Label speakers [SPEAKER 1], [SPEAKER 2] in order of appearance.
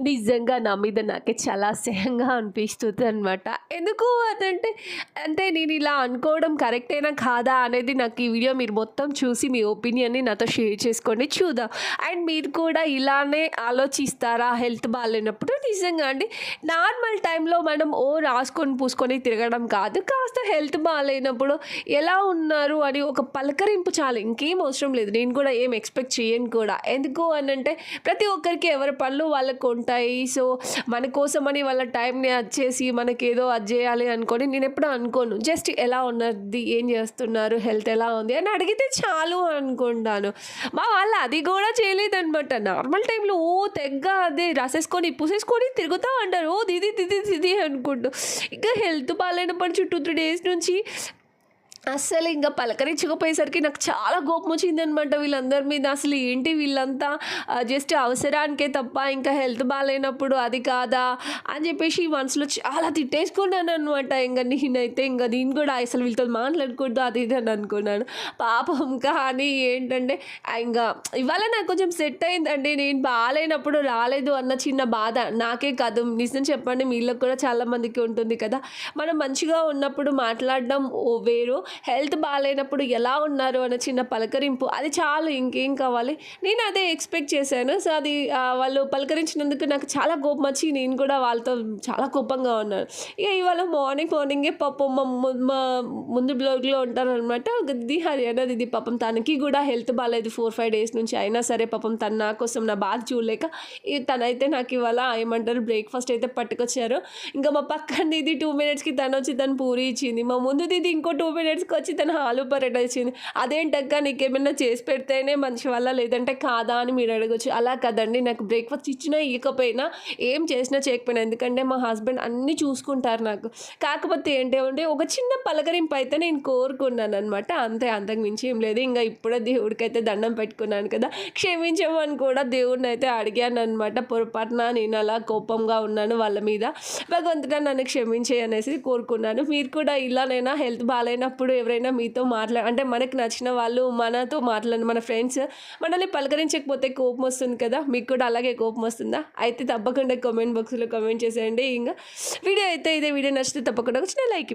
[SPEAKER 1] నిజంగా నా మీద నాకే చాలా అసహ్యంగా అనిపిస్తుంది అనమాట ఎందుకు అదంటే అంటే నేను ఇలా అనుకోవడం కరెక్టేనా కాదా అనేది నాకు ఈ వీడియో మీరు మొత్తం చూసి మీ ఒపీనియన్ని నాతో షేర్ చేసుకోండి. చూద్దాం. అండ్ మీరు కూడా ఇలానే ఆలోచిస్తారా హెల్త్ బాగాలేనప్పుడు నిజంగా అండి. నార్మల్ టైంలో మనం ఓ రాసుకొని పూసుకొని తిరగడం కాదు. కాస్త హెల్త్ బాగాలేనప్పుడు ఎలా ఉన్నారు అని ఒక పలకరింపు చాలు. ఇంకేం అవసరం లేదు. నేను కూడా ఏం ఎక్స్పెక్ట్ చేయను కూడా. ఎందుకు అని అంటే ప్రతి ఒక్కరికి ఎవరి పనులు వాళ్ళకు ఉంటాయి. సో మన కోసమని వాళ్ళ టైంని వచ్చేసి మనకి ఏదో అది చేయాలి అనుకొని నేను ఎప్పుడు అనుకోను. జస్ట్ ఎలా ఉన్నది ఏం చేస్తున్నారు హెల్త్ ఎలా ఉంది అని అడిగితే చాలు అనుకుంటాను. మా వాళ్ళు అది కూడా చేయలేదనమాట నార్మల్ టైంలో ఓ తెగ్గ అదే రాసేసుకొని పూసేసుకొని తిరుగుతూ ఉంటారు. ఓ దిది దిది దిది అనుకుంటూ. ఇంకా హెల్త్ బాగాలేనప్పుడు చుట్టూ త్రీ డేస్ నుంచి అస్సలు ఇంకా పలకరించకపోయేసరికి నాకు చాలా కోపం వచ్చిందనమాట వీళ్ళందరి మీద. అసలు ఏంటి వీళ్ళంతా? జస్ట్ అవసరానికే తప్ప ఇంకా హెల్త్ బాగాలేనప్పుడు అది కాదా? అని చెప్పేసి మనసులో చాలా తిట్టేసుకున్నాను అనమాట ఇంకా నేనైతే ఇంకా నేను కూడా అసలు వీళ్ళతో మాట్లాడకూడదు అది ఇది అని అనుకున్నాను. పాపం కానీ ఏంటంటే ఇంకా ఇవాళ నాకు కొంచెం సెట్ అయిందండి. నేను బాగాలేనప్పుడు రాలేదు అన్న చిన్న బాధ నాకే కాదు. నిజం చెప్పండి వీళ్ళకి కూడా చాలా మందికి ఉంటుంది కదా. మనం మంచిగా ఉన్నప్పుడు మాట్లాడడం ఓ వేరు. హెల్త్ బాగాలేనప్పుడు ఎలా ఉన్నారు అనే చిన్న పలకరింపు. అది చాలు ఇంకేం కావాలి. నేను అదే ఎక్స్పెక్ట్ చేశాను. సో అది వాళ్ళు పలకరించినందుకు నాకు చాలా కోపం వచ్చి నేను కూడా వాళ్ళతో చాలా కోపంగా ఉన్నాను. ఇక ఇవాళ మార్నింగ్ మార్నింగే పాపం మా ము- మా ముందు బ్లాగ్లో ఉంటారనమాట ది హర్యానా దిది పాపం తనకి కూడా హెల్త్ బాగాలేదు. ఫోర్ ఫైవ్ డేస్ నుంచి అయినా సరే పాపం తను నా కోసం నా బాధ చూడలేక తనైతే నాకు ఇవాళ ఏమంటారు బ్రేక్ఫాస్ట్ అయితే పట్టుకొచ్చారు. ఇంకా మా పక్కన ఇది టూ మినిట్స్కి తను వచ్చి తను పూరి ఇచ్చింది. మా ముందు ఇది ఇంకో టూ మినిట్స్ మినిట్స్కి వచ్చి తను ఆలు పరోటా ఇచ్చింది అదేంటక్క నీకేమైనా చేసి పెడితేనే మంచి వల్ల లేదంటే కాదా అని మీరు అడగచ్చు. అలా కదండి నాకు బ్రేక్ఫాస్ట్ ఇచ్చినా ఇవ్వకపోయినా ఏం చేసినా చేయకపోయినా. ఎందుకంటే మా హస్బెండ్ అన్నీ చూసుకుంటారు నాకు. కాకపోతే ఏంటంటే ఒక చిన్న పలకరింపు అయితే నేను కోరుకున్నాను అనమాట అంతే అంతకు మించి ఏం లేదు. ఇంకా ఇప్పుడే దేవుడికైతే దండం పెట్టుకున్నాను కదా. క్షమించమని కూడా దేవుడిని అయితే అడిగాను అనమాట పొరపాటున నేను అలా కోపంగా ఉన్నాను వాళ్ళ మీద. భగవంతుడా నన్ను క్షమించే అనేసి కోరుకున్నాను. మీరు కూడా ఇలానైనా హెల్త్ బాగాలేనప్పుడు ఎవరైనా మీతో మాట్లా అంటే మనకు నచ్చిన వాళ్ళు మనతో మాట్లాడి మన ఫ్రెండ్స్ మనల్ని పలకరించకపోతే కోపం వస్తుంది కదా. మీకు కూడా అలాగే కోపం వస్తుందా? అయితే తప్పకుండా కామెంట్ బాక్స్లో కామెంట్ చేసేయండి. ఇంకా వీడియో అయితే ఇదే. వీడియో నచ్చితే తప్పకుండా వచ్చిన లైక్